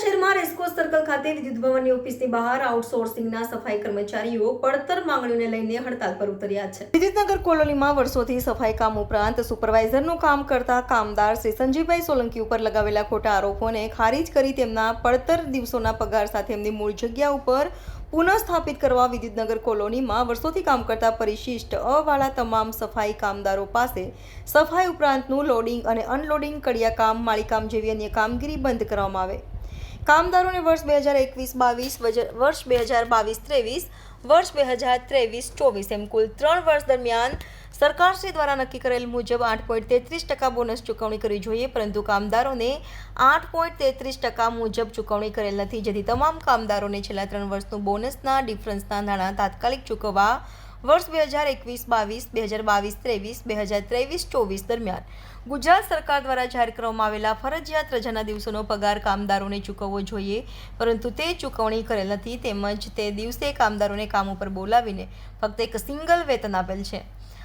સંઘ ખાતે વિદ્યુત ભવનની ઓફિસની બહાર આઉટસોર્સિંગના સફાઈ કર્મચારીઓ પડતર માંગણીઓને લઈને હડતાલ પર ઉતર્યા છે. વિદ્યુતનગર કોલોનીમાં વર્ષોથી સફાઈ કામ ઉપરાંત સુપરવાઇઝરનું કામ કરતા કામદાર શ્રી સંજીવભાઈ સોલંકી ઉપર લગાવેલા ખોટા આરોપોને ખારીજ કરી તેમના પડતર દિવસોના પગાર સાથે એમની મૂળ જગ્યા ઉપર પુનઃસ્થાપિત કરવા વિદ્યુતનગર કોલોનીમાં વર્ષોથી કામ કરતા પરિશિષ્ટ અવાળા તમામ સફાઈ કામદારો પાસે સફાઈ ઉપરાંતનું લોડિંગ અને અનલોડિંગ કડિયા કામ માળીકામ જેવી અન્ય કામગીરી બંધ કરવામાં આવે. કામદારોને વર્ષ બે હજાર એકવીસ, બાવીસ વર્ષ બે હજાર બાવીસ, ત્રેવીસ, વર્ષ બે હજાર ત્રેવીસ, ચોવીસ એમ કુલ ત્રણ વર્ષ દરમિયાન સરકારશ્રી દ્વારા નક્કી કરેલ મુજબ આઠ પોઈન્ટ તેત્રીસ ટકા બોનસ ચૂકવણી કરવી જોઈએ, પરંતુ કામદારોને આઠ પોઈન્ટ તેત્રીસ ટકા મુજબ ચૂકવણી કરેલ નથી, જેથી તમામ કામદારોને છેલ્લા ત્રણ વર્ષનું બોનસના ડિફરન્સના નાણાં તાત્કાલિક ચૂકવવા વર્ષ બે હજાર એકવીસ, બાવીસ, બે હજાર બાવીસ, ત્રેવીસ, બે હજાર ત્રેવીસ, ચોવીસ દરમિયાન. ગુજરાત સરકાર દ્વારા જાહેર કરવામાં આવેલા ફરજિયાત રજાના દિવસોનો પગાર કામદારોને ચૂકવવો જોઈએ, પરંતુ તે ચૂકવણી કરેલ નથી તેમજ તે દિવસે કામદારોને કામ ઉપર બોલાવીને ફક્ત એક સિંગલ વેતન આપેલ છે.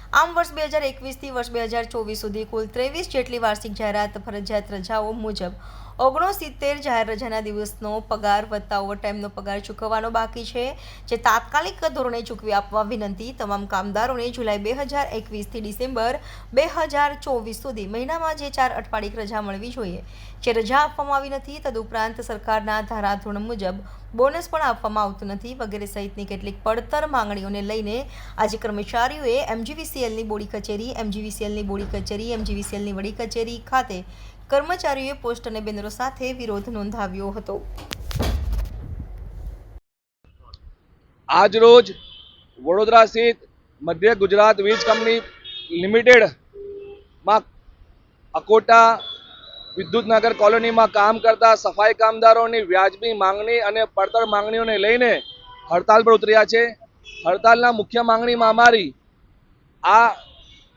આમ વર્ષ બે હજાર એકવીસથી વર્ષ બે હજાર ચોવીસ સુધી કુલ ત્રેવીસ જેટલી વાર્ષિક જાહેરાત ફરજિયાત રજાઓ મુજબ ઓગણસિત્તેર જાહેર રજાના દિવસનો પગાર વત્તા ઓવરટાઈમનો પગાર ચૂકવવાનો બાકી છે, જે તાત્કાલિક ધોરણે ચૂકવી આપવા વિનંતી તમામ કામદારોને જુલાઈ બે હજાર એકવીસથી ડિસેમ્બર બે હજાર ચોવીસ સુધી મહિનામાં જે ચાર અઠવાડિક રજા મળવી જોઈએ. જે રજા આપવામાં આવી નથી, તદુપરાંત સરકારના ધારાધોરણ મુજબ બોનસ પણ આપવામાં આવતું નથી. વગેરે સહિતની કેટલીક પડતર માંગણીઓને લઈને આજે કર્મચારીઓએ એમજીવીસીએલની બોડી કચેરી, એમજીવીસીએલની બોડી કચેરી, એમજીવીસીએલની વડી કચેરી ખાતે કર્મચારીઓએ પોસ્ટ અને બેનરો સાથે વિરોધ નોંધાવ્યો હતો. આજરોજ વડોદરા સ્થિત મધ્ય ગુજરાત વીજ કંપની લિમિટેડમાં અકોટા વિદ્યુતનગર કોલોનીમાં કામ કરતા સફાઈ કામદારોની વ્યાજબી માંગણી અને પડતર માંગણીઓને લઈને હડતાલ પર ઉતર્યા છે. હડતાલના મુખ્ય માંગણીમાં અમારી આ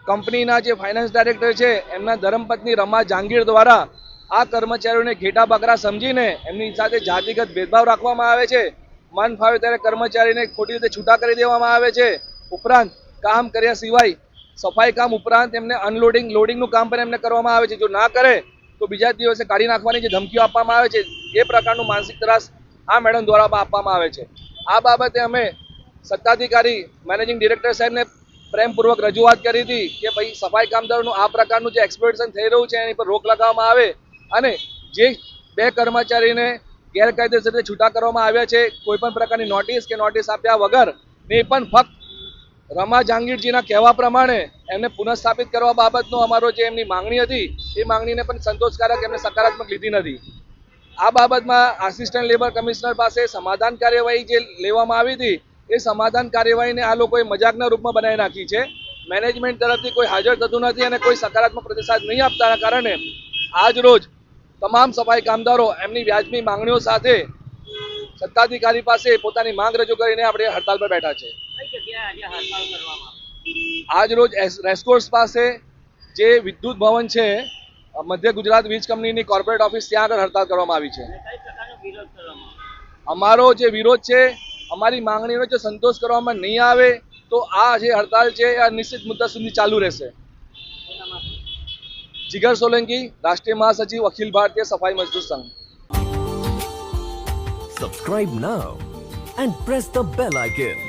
કંપનીના જે ફાઇનાન્સ ડાયરેક્ટર છે, એમના ધર્મપત્ની રમા જાંગીર દ્વારા આ કર્મચારીઓને ઘેટા બકરા સમજીને એમની સાથે જાતિગત ભેદભાવ રાખવામાં આવે છે. મન ફાવે ત્યારે કર્મચારીને ખોટી રીતે છૂટા કરી દેવામાં આવે છે. ઉપરાંત કામ કર્યા સિવાય સફાઈ કામ ઉપરાંત એમને અનલોડિંગ, લોડિંગનું કામ પણ એમને કરવામાં આવે છે. જો ના કરે તો બીજા દિવસે કાઢી નાખવાની જે ધમકીઓ આપવામાં આવે છે, એ પ્રકારનું માનસિક ત્રાસ આ મેડમ દ્વારા આપવામાં આવે છે. આ બાબતે અમે સત્તાધિકારી, મેનેજિંગ ડિરેક્ટર સાહેબને પ્રેમપૂર્વક રજૂઆત કરી હતી કે ભાઈ, સફાઈ કામદારોનું આ પ્રકારનું જે એક્સપ્લોટેશન થઈ રહ્યું છે, એની પર રોક લગાવવામાં આવે અને જે બે કર્મચારીને ગેરકાયદેસર રીતે છૂટા કરવામાં આવ્યા છે કોઈપણ પ્રકારની નોટિસ કે નોટિસ આપ્યા વગર ને પણ ફક્ત રમા જહાંગીરજીના કહેવા પ્રમાણે એમને પુનઃસ્થાપિત કરવા બાબતનો અમારો જે એમની માંગણી હતી, એ માંગણીને પણ સંતોષકારક એમને સકારાત્મક લીધી નથી. આ બાબતમાં આસિસ્ટન્ટ લેબર કમિશનર પાસે સમાધાન કાર્યવાહી જે લેવામાં આવી હતી, એ સમાધાન કાર્યવાહીને આ લોકોએ મજાકના રૂપમાં બનાવી નાખી છે. મેનેજમેન્ટ તરફથી કોઈ હાજર થતું નથી અને કોઈ સકારાત્મક પ્રતિસાદ નહીં આપતાના કારણે આજ રોજ તમામ સફાઈ કામદારો એમની વ્યાજબી માંગણીઓ સાથે સત્તાધિકારી પાસે પોતાની માંગ રજૂ કરીને આપણે હડતાલ પર બેઠા છે. આજ રોજ રેસકોર્સ પાસે જે વિદ્યુત ભવન છે મધ્ય ગુજરાત વીજ કંપનીની કોર્પોરેટ ઓફિસ ત્યાં આગળ હડતાલ કરવામાં આવી છે. અમારો જે વિરોધ છે, અમારી માંગણીનો જો સંતોષ કરવામાં નહીં આવે, તો આ જે હડતાલ છે, એ અનિશ્ચિત મુદ્દા સુધી ચાલુ રહેશે. જીગર સોલંકી, રાષ્ટ્રીય મહાસચિવ, અખિલ Bharatiya Safai Mazdoor Sangh. Subscribe now and press the bell icon.